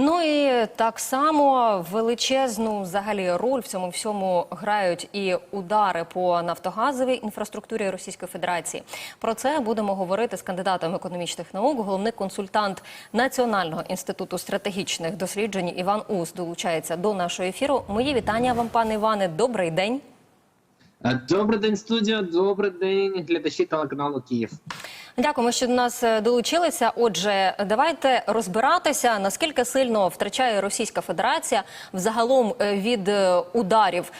Ну і так само величезну взагалі роль в цьому всьому грають і удари по нафтогазовій інфраструктурі Російської Федерації. Про це будемо говорити з кандидатом економічних наук, головний консультант Національного інституту стратегічних досліджень Іван Ус долучається до нашого ефіру. Мої вітання вам, пане Іване. Добрий день. Е, Добрий день, студія. Добрий день, глядачі телеканалу Київ. Дякуємо, що до нас е, долучилися. Отже, давайте розбиратися, наскільки сильно втрачає Російська Федерація взагалом е, від ударів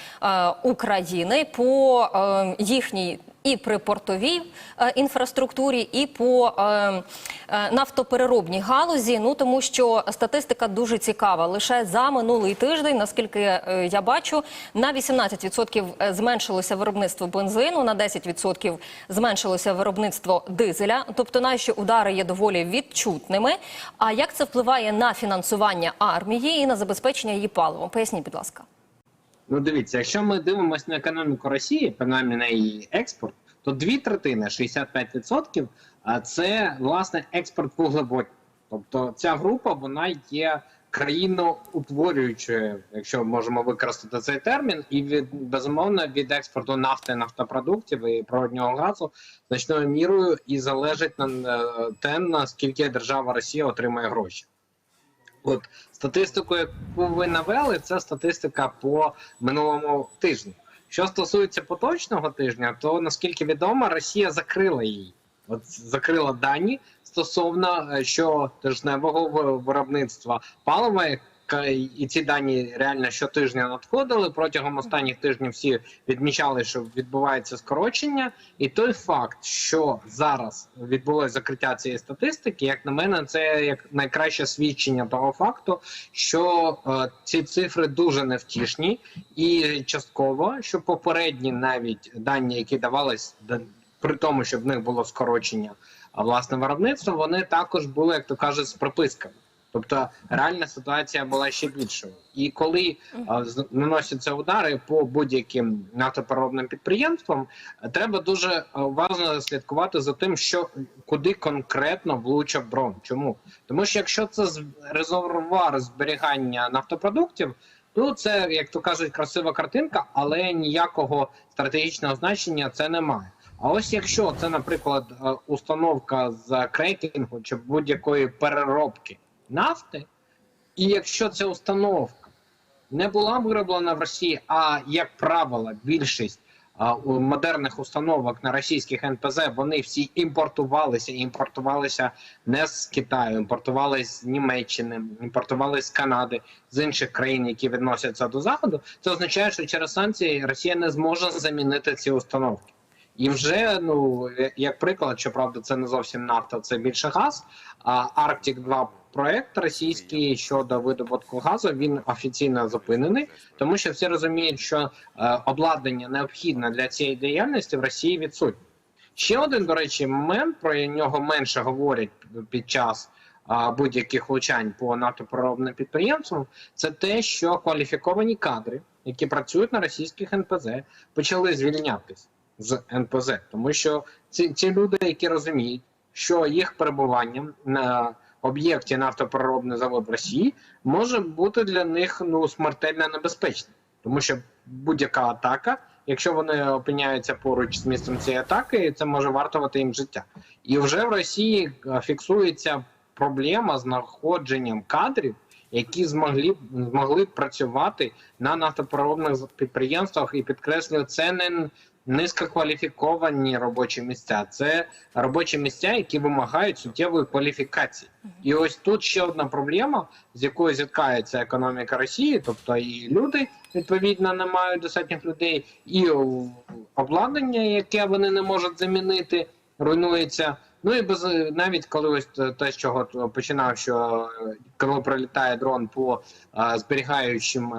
України по їхній і припортовій е, інфраструктурі, і по е, е, нафтопереробній галузі. Ну тому що статистика дуже цікава. Лише за минулий тиждень, наскільки я бачу, на 18% зменшилося виробництво бензину, на 10% зменшилося виробництво дизеля. Тобто наші удари є доволі відчутними. А як це впливає на фінансування армії і на забезпечення її паливом? Поясніть, будь ласка. Ну, дивіться, якщо ми дивимося на економіку Росії, принаймні на її експорт, то дві третини, 65%, а це власне експорт вуглеводнів. Тобто ця група вона є країноутворюючою, якщо можемо використати цей термін, і від безумовно від експорту нафти, нафтопродуктів і природнього газу значною мірою і залежить на те, наскільки держава Росія отримає гроші. От статистику, яку ви навели, це статистика по минулому тижню. Що стосується поточного тижня, то наскільки відомо, Росія закрила її. От закрила дані стосовно е, щотижневого виробництва палива. І ці дані реально щотижня надходили. Протягом останніх тижнів всі відмічали, що відбувається скорочення. І той факт, що зараз відбулося закриття цієї статистики, як на мене, це як найкраще свідчення того факту, що е, ці цифри дуже невтішні, і частково, що попередні навіть дані, які давались при тому, що в них було скорочення власне виробництво, вони також були, як то кажуть, з приписками. Тобто реальна ситуація була ще більшою. І коли а, з- наносяться удари по будь-яким нафтопереробним підприємствам, е, треба дуже е, уважно слідкувати за тим, що куди конкретно влучив дрон. Чому? Тому що якщо це резервуар зберігання нафтопродуктів, то це, як то кажуть, красива картинка, але ніякого стратегічного значення це не має. А ось якщо це, наприклад, е, установка з крекінгу чи будь-якої переробки нафти, і якщо ця установка не була вироблена в Росії, а як правило, більшість а, модерних установок на російських НПЗ вони всі імпортувалися, імпортувалися не з Китаю, імпортувалися з Німеччини, імпортувалися з Канади, з інших країн, які відносяться до заходу. Це означає, що через санкції Росія не зможе замінити ці установки. І вже ну як приклад, щоправда, це не зовсім нафта, це більше газ. А Арктик 2 проект російський щодо видобутку газу він офіційно зупинений, тому що всі розуміють, що е, обладнання необхідне для цієї діяльності в Росії відсутнє. Ще один, до речі, момент про нього менше говорять під час будь-яких влучань по нафтопереробним підприємствам. Це те, що кваліфіковані кадри, які працюють на російських НПЗ, почали звільнятись з НПЗ, тому що ці, ці люди, які розуміють, що їх перебуванням на об'єкті нафтопереробний завод в Росії може бути для них ну смертельно небезпечним, тому що будь-яка атака, якщо вони опиняються поруч з місцем цієї атаки, це може вартувати їм життя. І вже в Росії е, фіксується проблема з знаходженням кадрів, які змогли змогли працювати на нафтопереробних підприємствах, і підкреслюю, це не низькокваліфіковані робочі місця, це робочі місця, які вимагають суттєвої кваліфікації. І ось тут ще одна проблема, з якою зіткається економіка Росії, тобто і люди відповідно не мають достатніх людей, і обладнання, яке вони не можуть замінити, руйнується. Ну і без навіть коли ось те, з чого починав, що коли прилітає дрон по е, зберігаючим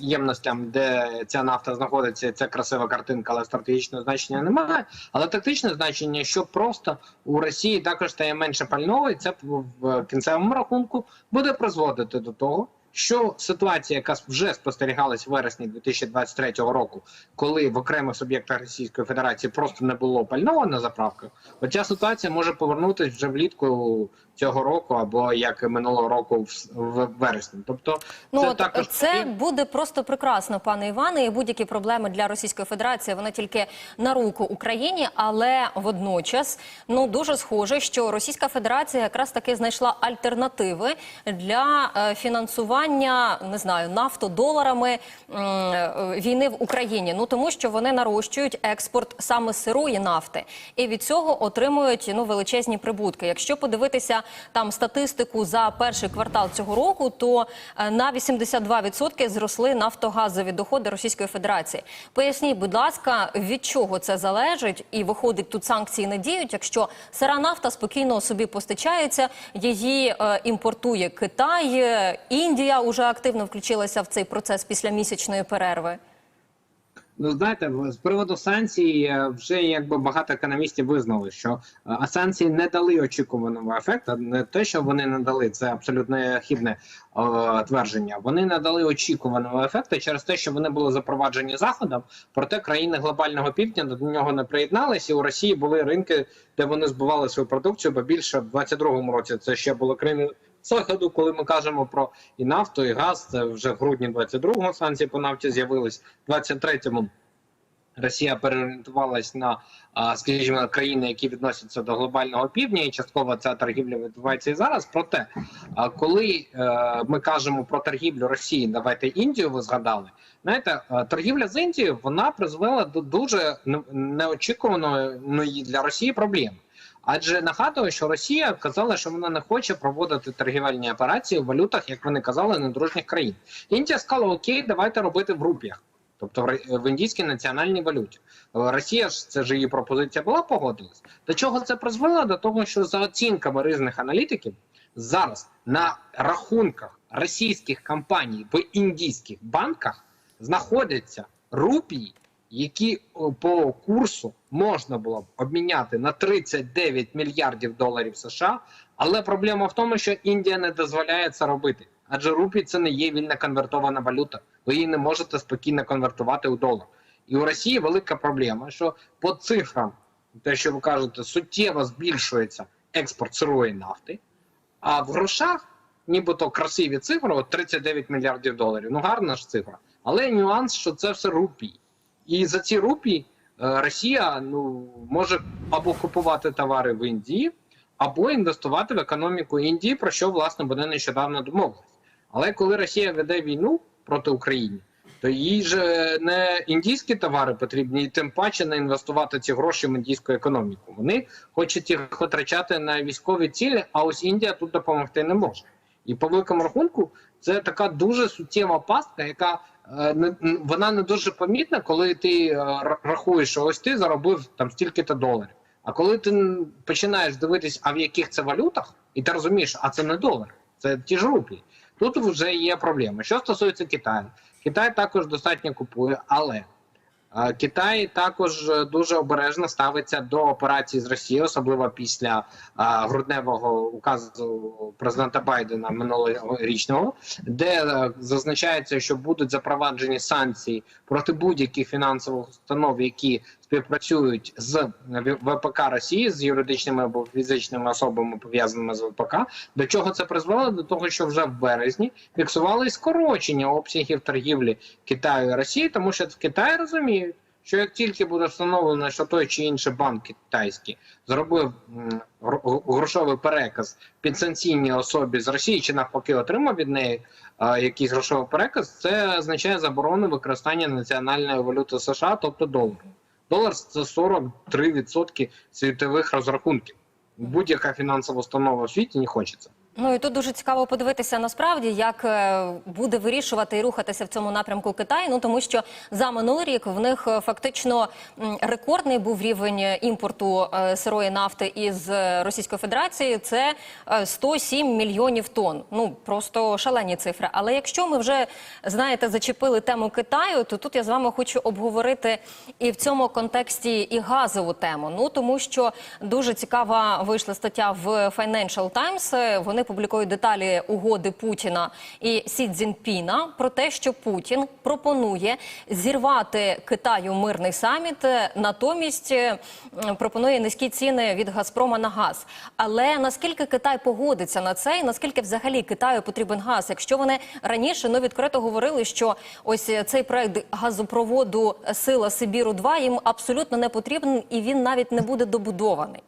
ємностям, де ця нафта знаходиться, це красива картинка, але стратегічного значення немає. Але тактичне значення, що просто у Росії також стає менше пального, і це в кінцевому рахунку буде призводити до того, що ситуація, яка вже спостерігалась в вересні 2023 року, коли в окремих суб'єктах Російської Федерації просто не було пального на заправках, оця ситуація може повернутися вже влітку цього року або як і минулого року в, в вересні. Тобто, Ну це от також це буде просто прекрасно, пане Іване. І будь-які проблеми для Російської Федерації вони тільки на руку Україні, але водночас ну дуже схоже, що Російська Федерація якраз таки знайшла альтернативи для е, фінансування не знаю нафтодоларами е, війни в Україні. Ну тому що вони нарощують експорт саме сирої нафти, і від цього отримують ну величезні прибутки. Якщо подивитися там статистику за перший квартал цього року, то е, на 82% зросли нафтогазові доходи Російської Федерації. Поясніть, будь ласка, від чого це залежить, і виходить, тут санкції не діють, якщо сира нафта спокійно собі постачається, її е, імпортує Китай, е, Індія вже активно включилася в цей процес після місячної перерви. Ну, знаєте, з приводу санкцій е, вже якби багато економістів визнали, що е, а санкції не дали очікуваного ефекту. Не те, що вони не дали, це абсолютно хибне е, твердження. Вони не дали очікуваного ефекту через те, що вони були запроваджені заходом. Проте країни глобального півдня до нього не приєдналися. І у Росії були ринки, де вони збували свою продукцію. Бо більше в 22-му році це ще було країни заходу, коли ми кажемо про і нафту, і газ. Це вже в грудні 22-го санкції по нафті з'явились. В 23-му Росія переорієнтувалась на, скажімо, країни, які відносяться до глобального півдня, і частково ця торгівля відбувається і зараз. Проте, коли е, ми кажемо про торгівлю Росії, давайте Індію ви згадали. Знаєте, торгівля з Індією вона призвела до дуже неочікуваної для Росії проблеми. Адже нагадую, що Росія казала, що вона не хоче проводити торгівельні операції в валютах, як вони казали, недружніх країн. Індія сказала: Окей, давайте робити в рупіях, тобто в індійській національній валюті. Росія ж це ж її пропозиція була погодилась. До чого це призвело? До того, що за оцінками різних аналітиків зараз на рахунках російських компаній в індійських банках знаходяться рупії, які по курсу можна було б обміняти на 39 мільярдів доларів США. Але проблема в тому, що Індія не дозволяє це робити. Адже рупій це не є вільно конвертована валюта. Ви її не можете спокійно конвертувати у долар. І у Росії велика проблема, що по цифрам, те, що ви кажете, суттєво збільшується експорт сирої нафти, а в грошах, нібито красиві цифри, от 39 мільярдів доларів. Ну гарна ж цифра. Але нюанс, що це все рупії. І за ці рупії е, Росія ну може або купувати товари в Індії, або інвестувати в економіку Індії, про що власне вони нещодавно домовились. Але коли Росія веде війну проти України, то їй же не індійські товари потрібні, і тим паче не інвестувати ці гроші в індійську економіку. Вони хочуть їх витрачати на військові цілі, а ось Індія тут допомогти не може. І по великому рахунку, це така дуже суттєва пастка, яка вона не дуже помітна, коли ти е, рахуєш, що ось ти заробив там стільки-то доларів. А коли ти починаєш дивитись, а в яких це валютах, і ти розумієш, а це не долар, це ті ж рублі. Тут вже є проблема. Що стосується Китаю, Китай також достатньо купує, але е, Китай також е, дуже обережно ставиться до операції з Росією, особливо після е, грудневого указу президента Байдена минулорічного, де е, зазначається, що будуть запроваджені санкції проти будь-яких фінансових установ, які співпрацюють з ВПК Росії з юридичними або фізичними особами пов'язаними з ВПК. До чого це призвело? До того, що вже в березні фіксували скорочення обсягів торгівлі Китаю і Росії, тому що в Китаї розуміють, що як тільки буде встановлено, що той чи інший банк китайський зробив грошовий переказ підсанкційній особі з Росії, чи навпаки отримав від неї е, якийсь грошовий переказ, це означає заборону використання національної валюти США, тобто долару. Долар це 43% світових розрахунків. Будь-яка фінансова установа в світі не хочеться. Ну і тут дуже цікаво подивитися насправді, як е, буде вирішувати і рухатися в цьому напрямку Китай. Ну тому що за минулий рік в них е, фактично рекордний був рівень імпорту е, сирої нафти із Російської Федерації. Це е, 107 мільйонів тонн. Ну просто шалені цифри. Але якщо ми вже знаєте зачепили тему Китаю, то тут я з вами хочу обговорити і в цьому контексті і газову тему. Ну тому що дуже цікава вийшла стаття в Financial Times. Вони вони публікують деталі угоди Путіна і Сі Цзіньпіна про те, що Путін пропонує зірвати Китаю мирний саміт, е, натомість е, пропонує низькі ціни від Газпрома на газ. Але наскільки Китай погодиться на це, і наскільки взагалі Китаю потрібен газ? Якщо вони раніше ну відкрито говорили, що ось е, цей проект газопроводу Сила Сибіру 2 їм абсолютно не потрібен, і він навіть не буде добудований.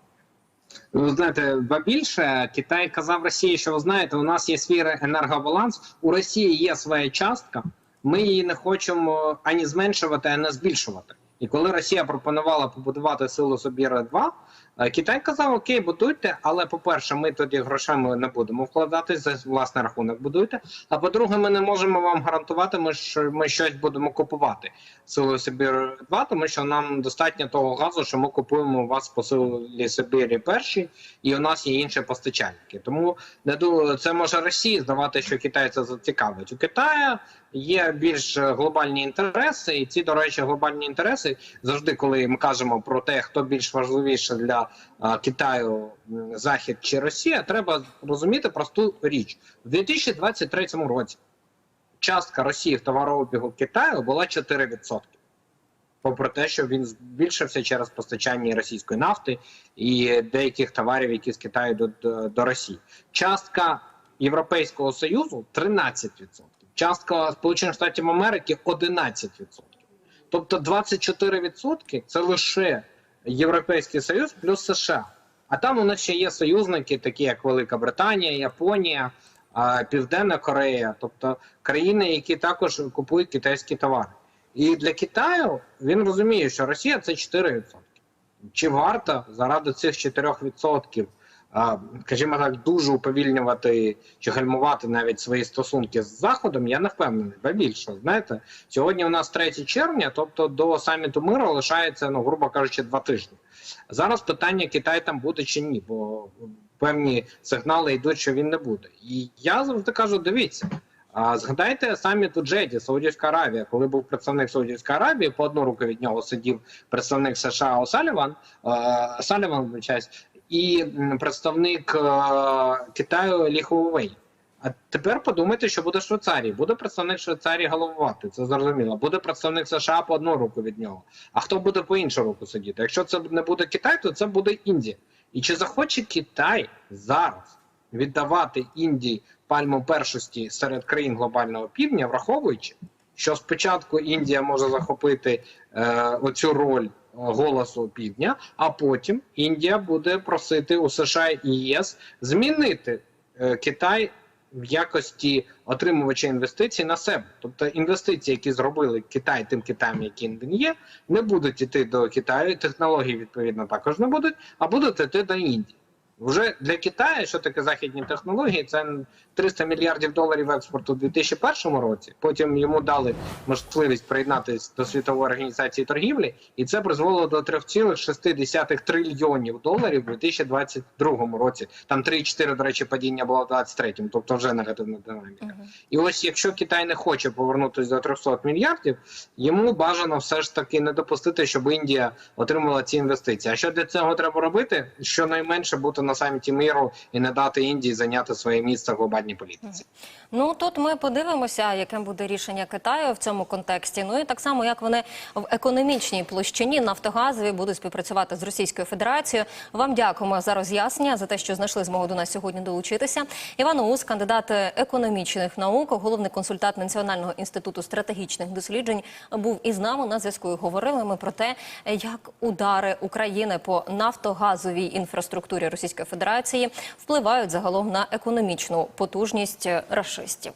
Ну, знаєте, ба більше Китай казав Росії, що ви знаєте, у нас є свій енергобаланс, у Росії є своя частка. Ми її не хочемо ані зменшувати, ані збільшувати. І коли Росія пропонувала побудувати силу Собіра 2 е, Китай казав: Окей, будуйте, але по-перше, ми тоді грошами не будемо вкладати за власний рахунок. Будуйте. А по-друге, ми не можемо вам гарантувати, ми що ми щось будемо купувати силою Сибір 2 тому що нам достатньо того газу, що ми купуємо у вас по силі Сибірі перші, і у нас є інші постачальники. Тому не це може Росії здавати, що Китай це зацікавить. У Китаю є більш глобальні інтереси, і ці, до речі, глобальні інтереси завжди, коли ми кажемо про те, хто більш важливіше для а, Китаю, Захід чи Росія, треба розуміти просту річ у 2023 році. Частка Росії в товарообігу Китаю була 4%. Попри те, що він збільшився через постачання російської нафти і деяких товарів, які з Китаю до, до, до Росії. Частка Європейського Союзу 13%. Частка Сполучених Штатів Америки 11%. Тобто 24% це лише Європейський Союз плюс США. А там у нас ще є союзники, такі як Велика Британія, Японія, Південна Корея, тобто країни, які також купують китайські товари. І для Китаю він розуміє, що Росія це 4%. Чи варто заради цих 4%, а, скажімо так, дуже уповільнювати чи гальмувати навіть свої стосунки з Заходом, я не впевнений. Ба більше, знаєте, сьогодні у нас 3 червня, тобто до саміту миру лишається, ну, грубо кажучи, два тижні. Зараз питання, Китай там буде чи ні, бо певні сигнали йдуть, що він не буде. І я завжди кажу: дивіться. А згадайте саміт у Джеді, Саудівська Аравія, коли був представник Саудівської Аравії, по одну руку від нього сидів представник США Осаліван, Саліван, вибачаюсь, і представник е, Китаю Лі Хуавей. А тепер подумайте, що буде в Швейцарії. Буде представник Швейцарії головувати, це зрозуміло. Буде представник США по одну руку від нього. А хто буде по іншу руку сидіти? Якщо це не буде Китай, то це буде Індія. І чи захоче Китай зараз віддавати Індії пальму першості серед країн глобального півдня, враховуючи, що спочатку Індія може захопити е, оцю роль голосу півдня, а потім Індія буде просити у США і ЄС змінити е, Китай в якості отримувача інвестицій на себе. Тобто інвестиції, які зробили Китай тим Китаєм, яким він є, не будуть іти до Китаю. Технології відповідно також не будуть, а будуть іти до Індії. Вже для Китаю, що таке західні технології, це 300 мільярдів доларів експорту у 2001 році. Потім йому дали можливість приєднатися до світової організації торгівлі, і це призвело до 3,6 трильйонів доларів у 2022 році. Там 3,4, до речі, падіння було в 2023, тобто вже негативна динаміка. І ось якщо Китай не хоче повернутися до 300 мільярдів, йому бажано все ж таки не допустити, щоб Індія отримала ці інвестиції. А що для цього треба робити? Щонайменше бути на саміті миру і не дати Індії зайняти своє місце в глобальній політиці. Ну тут ми подивимося, яким буде рішення Китаю в цьому контексті. Ну і так само, як вони в економічній площині нафтогазові будуть співпрацювати з Російською Федерацією. Вам дякуємо за роз'яснення за те, що знайшли змогу до нас сьогодні долучитися. Іван Ус, кандидат економічних наук, головний консультант Національного інституту стратегічних досліджень, був із нами на зв'язку. І Говорили ми про те, як удари України по нафтогазовій інфраструктурі Російської Федерації впливають загалом на економічну потужність рашистів.